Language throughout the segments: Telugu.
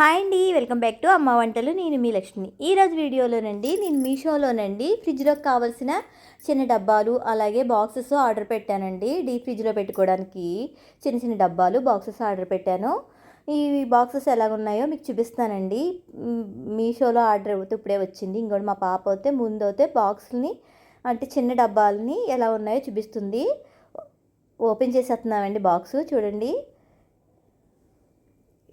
హాయ్ అండి వెల్కమ్ బ్యాక్ టు అమ్మ వంటలు నేను మీ లక్ష్మి. ఈరోజు వీడియోలోనండి నేను మీషోలోనండి ఫ్రిడ్జ్లోకి కావాల్సిన చిన్న డబ్బాలు అలాగే బాక్సెస్ ఆర్డర్ పెట్టానండి. డీప్ ఫ్రిడ్జ్లో పెట్టుకోవడానికి చిన్న చిన్న డబ్బాలు బాక్సెస్ ఆర్డర్ పెట్టాను. ఈ బాక్సెస్ ఎలాగున్నాయో మీకు చూపిస్తానండి. మీషోలో ఆర్డర్ అవుతే ఇప్పుడే వచ్చింది. ఇంకోటి మా పాప అయితే ముందు అయితే బాక్స్ని అంటే చిన్న డబ్బాలని ఎలా ఉన్నాయో చూపిస్తుంది. ఓపెన్ చేసేస్తున్నామండి బాక్స్ చూడండి.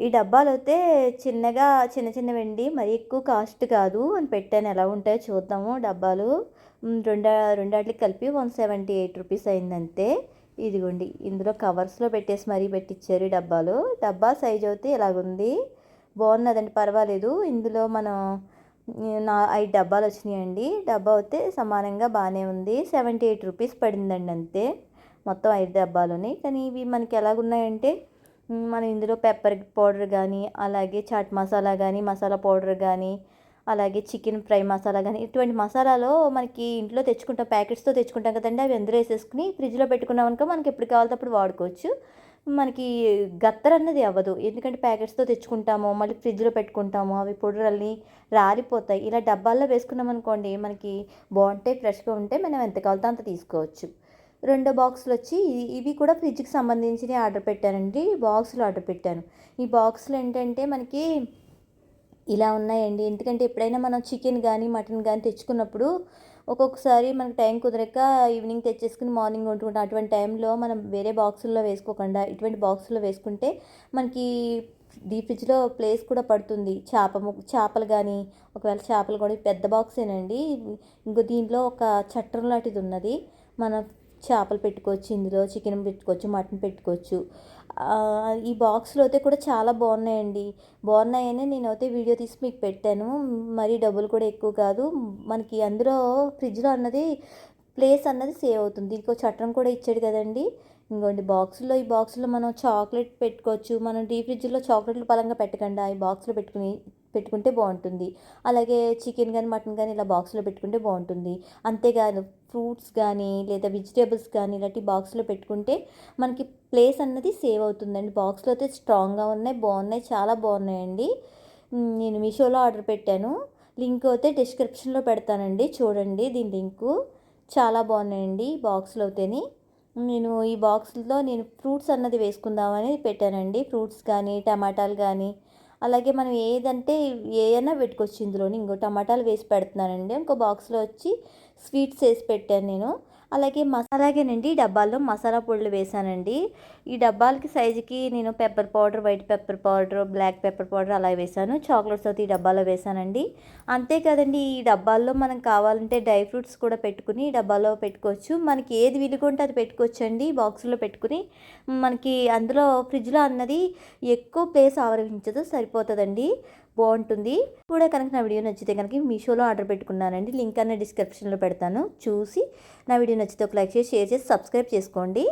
ఈ డబ్బాలు అయితే చిన్నగా చిన్న చిన్నవండి మరి ఎక్కువ కాస్ట్ కాదు అని పెట్టాను. ఎలా ఉంటాయో చూద్దాము డబ్బాలు. రెండు రెండాటికి కలిపి వన్ సెవెంటీ ఎయిట్ రూపీస్ అయిందంతే. ఇదిగోండి ఇందులో కవర్స్లో పెట్టేసి మరీ పెట్టించారు ఈ డబ్బాలు. డబ్బా సైజ్ అయితే ఇలాగుంది. బాగున్నదండి పర్వాలేదు. ఇందులో మనం నా ఐదు డబ్బాలు వచ్చినాయండి. డబ్బా అయితే సమానంగా బాగానే ఉంది. సెవెంటీ ఎయిట్ రూపీస్ పడిందండి అంతే. మొత్తం ఐదు డబ్బాలుని. కానీ ఇవి మనకి ఎలాగున్నాయంటే మనం ఇందులో పెప్పర్ పౌడర్ కానీ అలాగే చాట్ మసాలా కానీ మసాలా పౌడర్ కానీ అలాగే చికెన్ ఫ్రై మసాలా కానీ ఇటువంటి మసాలాలో మనకి ఇంట్లో తెచ్చుకుంటాం ప్యాకెట్స్తో తెచ్చుకుంటాం కదండి అవి అందరూ వేసేసుకుని ఫ్రిడ్జ్లో పెట్టుకున్నాం అనుకో మనకి ఎప్పుడు కావాలో అప్పుడు వాడుకోవచ్చు. మనకి గత్తర్ అన్నది అవ్వదు. ఎందుకంటే ప్యాకెట్స్తో తెచ్చుకుంటాము మళ్ళీ ఫ్రిడ్జ్లో పెట్టుకుంటాము అవి పొడురల్ని రాలిపోతాయి. ఇలా డబ్బాల్లో వేసుకున్నాం అనుకోండి మనకి బాగుంటాయి ఫ్రెష్గా ఉంటే మనం ఎంత కావాలో అంత తీసుకోవచ్చు. రెండో బాక్సులు వచ్చి ఇవి కూడా ఫ్రిడ్జ్కి సంబంధించినవి ఆర్డర్ పెట్టానండి. బాక్సులు ఆర్డర్ పెట్టాను. ఈ బాక్సులు ఏంటంటే మనకి ఇలా ఉన్నాయండి. ఎందుకంటే ఎప్పుడైనా మనం చికెన్ కానీ మటన్ కానీ తెచ్చుకున్నప్పుడు ఒక్కొక్కసారి మనకు టైం కుదరక ఈవినింగ్ తెచ్చేసుకుని మార్నింగ్ వండుకుంటాం. అటువంటి టైంలో మనం వేరే బాక్సుల్లో వేసుకోకుండా ఇటువంటి బాక్సుల్లో వేసుకుంటే మనకి డీప్ ఫ్రిడ్జ్లో ప్లేస్ కూడా పడుతుంది. చేప చేపలు కానీ ఒకవేళ చేపలు కూడా పెద్ద బాక్సేనండి. ఇంకో దీంట్లో ఒక చట్టం లాంటిది ఉన్నది. మనం చేపలు పెట్టుకోవచ్చు ఇందులో చికెన్ పెట్టుకోవచ్చు మటన్ పెట్టుకోవచ్చు. ఈ బాక్స్లో అయితే కూడా చాలా బాగున్నాయండి. బాగున్నాయని నేను అయితే వీడియో తీసి మీకు పెట్టాను. మరి డబ్బులు కూడా ఎక్కువ కాదు. మనకి అందులో ఫ్రిడ్జ్లో అన్నది ప్లేస్ అన్నది సేవ్ అవుతుంది. ఇంకో చట్టం కూడా ఇచ్చాడు కదండి. ఇంకోండి బాక్స్లో ఈ బాక్స్లో మనం చాక్లెట్ పెట్టుకోవచ్చు. మనం డీప్ ఫ్రిడ్జ్లో చాక్లెట్లు పలంగా పెట్టకుండా. ఈ బాక్స్లో పెట్టుకుని పెట్టుకుంటే బాగుంటుంది. అలాగే చికెన్ కానీ మటన్ కానీ ఇలా బాక్స్లో పెట్టుకుంటే బాగుంటుంది. అంతేకాదు ఫ్రూట్స్ కానీ లేదా వెజిటేబుల్స్ కానీ ఇలాంటి బాక్స్లో పెట్టుకుంటే మనకి ప్లేస్ అన్నది సేవ్ అవుతుందండి. బాక్స్లో అయితే స్ట్రాంగ్గా ఉన్నాయి బాగున్నాయి చాలా బాగున్నాయండి. నేను మీషోలో ఆర్డర్ పెట్టాను. లింక్ అయితే డిస్క్రిప్షన్లో పెడతానండి. చూడండి దీని లింకు. చాలా బాగున్నాయండి బాక్స్లో అయితేని. నేను ఈ బాక్స్లో నేను ఫ్రూట్స్ అన్నది వేసుకుందామని పెట్టానండి. ఫ్రూట్స్ కానీ టమాటాలు కానీ అలాగే మనం ఏదంటే ఏదైనా పెట్టుకోవచ్చు ఇందులోని. ఇంకో టమాటాలు వేసి పెడుతున్నానండి. ఇంకో బాక్స్లో వచ్చి స్వీట్స్ వేసి పెట్టాను నేను. అలాగే అలాగేనండి ఈ డబ్బాల్లో మసాలా పొడులు వేసానండి ఈ డబ్బాలకి సైజుకి నేను pepper powder white pepper powder black pepper powder అలా వేసాను చాక్లెట్స్ అయితే ఈ డబ్బాలో వేసానండి అంతే కదండి ఈ డబ్బాల్లో మనం కావాలంటే డ్రై ఫ్రూట్స్ కూడా పెట్టుకుని ఈ డబ్బాలో పెట్టుకోవచ్చు. మనకి ఏది విలుగుంటే అది పెట్టుకోవచ్చు అండి బాక్స్లో పెట్టుకుని మనకి అందులో ఫ్రిడ్జ్లో అన్నది ఎక్కువ ప్లేస్ ఆవరించదు సరిపోతుందండి. బాగుంటుంది. కూడా కనుక నా వీడియో నచ్చితే కనుక మీషోలో ఆర్డర్ పెట్టుకున్నానండి. లింక్ అన్న డిస్క్రిప్షన్లో పెడతాను. చూసి నా వీడియో నచ్చితే ఒక లైక్ చేసి షేర్ చేసి సబ్స్క్రైబ్ చేసుకోండి.